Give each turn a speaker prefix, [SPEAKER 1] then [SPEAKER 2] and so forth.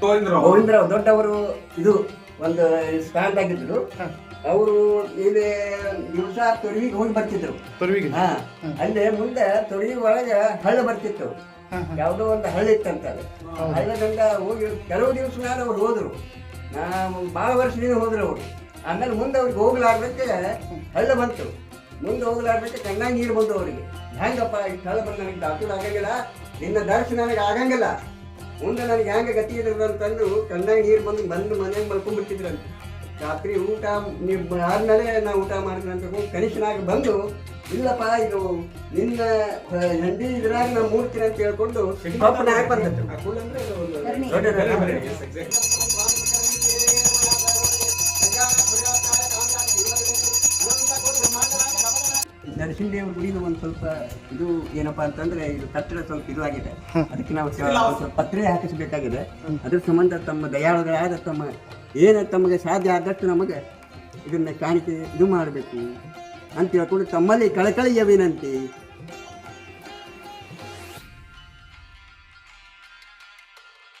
[SPEAKER 1] ಗೋವಿಂದರಾವ್
[SPEAKER 2] ಗೋವಿಂದರಾವ್ ದೊಡ್ಡವರು ಇದು ಒಂದು ಸ್ಟ್ಯಾಂಡ್ ಆಗಿದ್ರು ಅವರು ಇಲ್ಲಿ ದಿವಸ ತೊರವಿಗೆ ಹೋಗಿ ಬರ್ತಿದ್ರು.
[SPEAKER 3] ತೊರವಿಗೆ
[SPEAKER 2] ಹಾ. ಅಲ್ಲೇ ಮುಂದೆ ತೊರವಿ ಒಳಗೆ ಹಳ್ಳ ಬರ್ತಿತ್ತು. ಯಾವುದೋ ಒಂದು ಹಳ್ಳ ಇತ್ತಂತ. ಹಳ್ಳದಿಂದ ಹೋಗಿ ಕೆಲವು ದಿವಸ ಮೇಲೆ ಅವ್ರು ಹೋದ್ರು. ನಾ ಭಾಳ ವರ್ಷದಿಂದ ಹೋದ್ರು ಅವರು. ಆಮೇಲೆ ಮುಂದೆ ಅವ್ರಿಗೆ ಹೋಗ್ಲಾರ್ದಕ್ಕೆ ಹಳ್ಳ ಬಂತು. ಮುಂದೆ ಹೋಗ್ಲಾರ್ದಕ್ಕೆ ಚೆನ್ನಾಗಿ ನೀರು ಬಂತು ಅವರಿಗೆ. ಹೆಂಗಪ್ಪ ಈ ಹಳ್ಳ ಬಂದು ನನಗೆ ದಾಖಲಾಗಂಗಿಲ್ಲ ನಿನ್ನ ದರ್ಶನ ನನಗೆ ಆಗಂಗಿಲ್ಲ. ಮುಂದೆ ನನಗೆ ಹೆಂಗೆ ಗತಿ ಇದ್ರು ಅಂತಂದು ಕಣ್ಣಾಗಿ ನೀರು ಬಂದು ಬಂದು ಮನೆಗೆ ಮಲ್ಕೊಂಡ್ಬಿಟ್ಟಿದ್ರಂತೆ ರಾತ್ರಿ ಊಟ ನೀವು ಆದ್ಮೇಲೆ ನಾ ಊಟ ಮಾಡಿದ್ರೆ ಅಂತ ಕನಿಷ್ಠನಾಗ ಬಂದು ಇಲ್ಲಪ್ಪ ಇದು ನಿನ್ನ ಹೆಂಡಿ ಇದ್ರಾಗ ನಾ ಮೂರ್ತಿನ ಅಂತ ಹೇಳ್ಕೊಂಡು ಪಾಪನ ಹಾಕಿ ಬಂದದ್ದು. ನರಸಿಂಹದೇವ್ರ ಗುಡಿದು ಒಂದು ಸ್ವಲ್ಪ ಇದು ಏನಪ್ಪಾ ಅಂತಂದ್ರೆ ಇದು ಕಟ್ಟಡ ಸ್ವಲ್ಪ ಇದು ಆಗಿದೆ ಅದಕ್ಕೆ ನಾವು ಸ್ವಲ್ಪ ಪತ್ರೆ ಹಾಕಿಸಬೇಕಾಗಿದೆ. ಅದ್ರ ಸಂಬಂಧ ತಮ್ಮ ದಯಾಳುಗಳಾದ ತಮ್ಮ ಏನು ತಮಗೆ ಸಾಧ್ಯ ಆದಷ್ಟು ನಮಗೆ ಇದನ್ನ ಕಾಣಿಕೆ ಇದು ಮಾಡಬೇಕು. ಅಂತ ಹೇಳ್ಕೊಂಡು ತಮ್ಮಲ್ಲಿ ಕಳಕಳಿಯ ವಿನಂತಿ.